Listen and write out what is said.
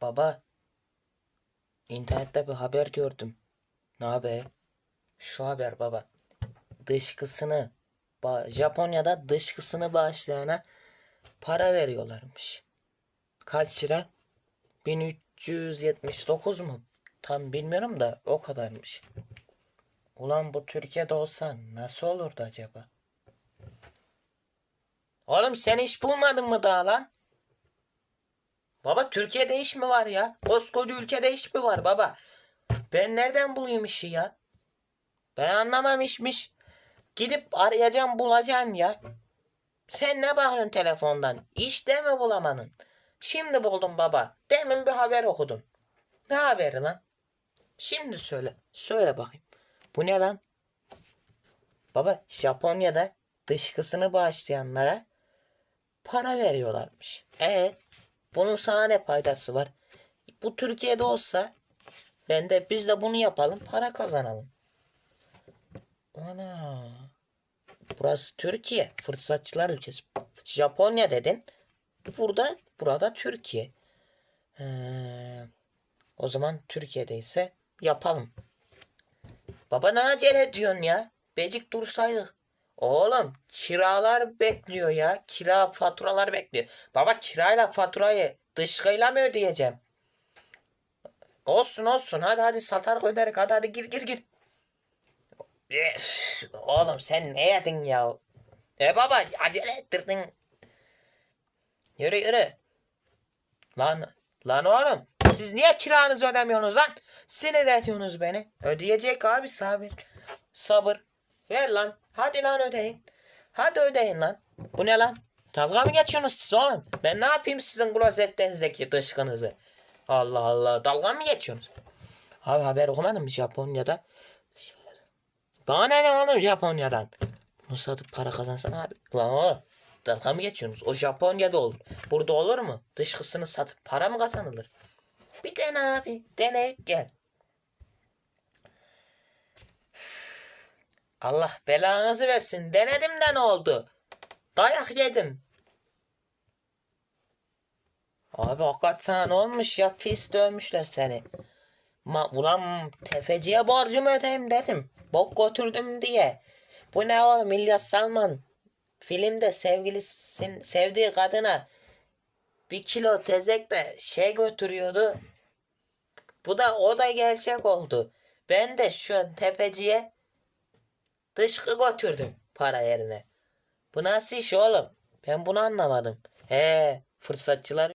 Baba, internette bir haber gördüm. Ne haber? Şu haber baba. Dışkısını, Japonya'da dışkısını bağışlayana para veriyorlarmış. Kaç lira? 1379 mu? Tam bilmiyorum da o kadarmış. Ulan bu Türkiye'de olsa nasıl olurdu acaba? Oğlum sen iş bulmadın mı daha lan? Baba Türkiye'de iş mi var ya? Koskoca ülkede iş mi var baba? Ben nereden bulayım işi ya? Ben anlamam işmiş. Gidip arayacağım bulacağım ya. Sen ne bakıyorsun telefondan? İş de mi bulamadın? Şimdi buldum baba. Demin bir haber okudum. Ne haberi lan? Şimdi söyle. Söyle bakayım. Bu ne lan? Baba Japonya'da dışkısını bağışlayanlara para veriyorlarmış. E bunun sana ne faydası var? Bu Türkiye'de olsa ben de biz de bunu yapalım para kazanalım. Ana. Burası Türkiye. Fırsatçılar ülkesi. Japonya dedin. Burada burada Türkiye. Ee, o zaman Türkiye'deyse yapalım. Baba ne acele ediyorsun ya? Becik dursaydık. Oğlum kiralar bekliyor ya. Kira faturalar bekliyor. Baba kirayla faturayı dışkıyla mı ödeyeceğim? Olsun olsun hadi hadi satar öderik hadi hadi gir gir gir. Üf, Oğlum sen ne yedin ya? E baba acele ettirdin. Yürü yürü. Lan lan oğlum siz niye kiranızı ödemiyorsunuz lan? Sinir ediyorsunuz beni. Ödeyecek abi sabır. Sabır. Ver lan. Hadi lan ödeyin. Hadi ödeyin lan. Bu ne lan? Dalga mı geçiyorsunuz siz oğlum? Ben ne yapayım sizin klozetlerinizdeki dışkınızı? Allah Allah. Dalga mı geçiyorsunuz? Abi haber okumadın mı Japonya'da? Bana ne lan oğlum Japonya'dan? Bunu satıp para kazansan abi. Lan o. Dalga mı geçiyorsunuz? O Japonya'da olur. Burada olur mu? Dışkısını satıp para mı kazanılır? Bir dene abi. Deneyip gel. Allah belanızı versin. Denedim de ne oldu? Dayak yedim. Abi hakikat sana ne olmuş ya? Pis dövmüşler seni. Ma ulan tefeciye borcumu ödeyim dedim. Bok götürdüm diye. Bu ne oğlum İlyas Salman? Filmde sevgilisin sevdiği kadına bir kilo tezekle şey götürüyordu. Bu da o da gerçek oldu. Ben de şu tepeciye dışkı götürdüm para yerine. Bu nasıl iş oğlum? Ben bunu anlamadım. He fırsatçılar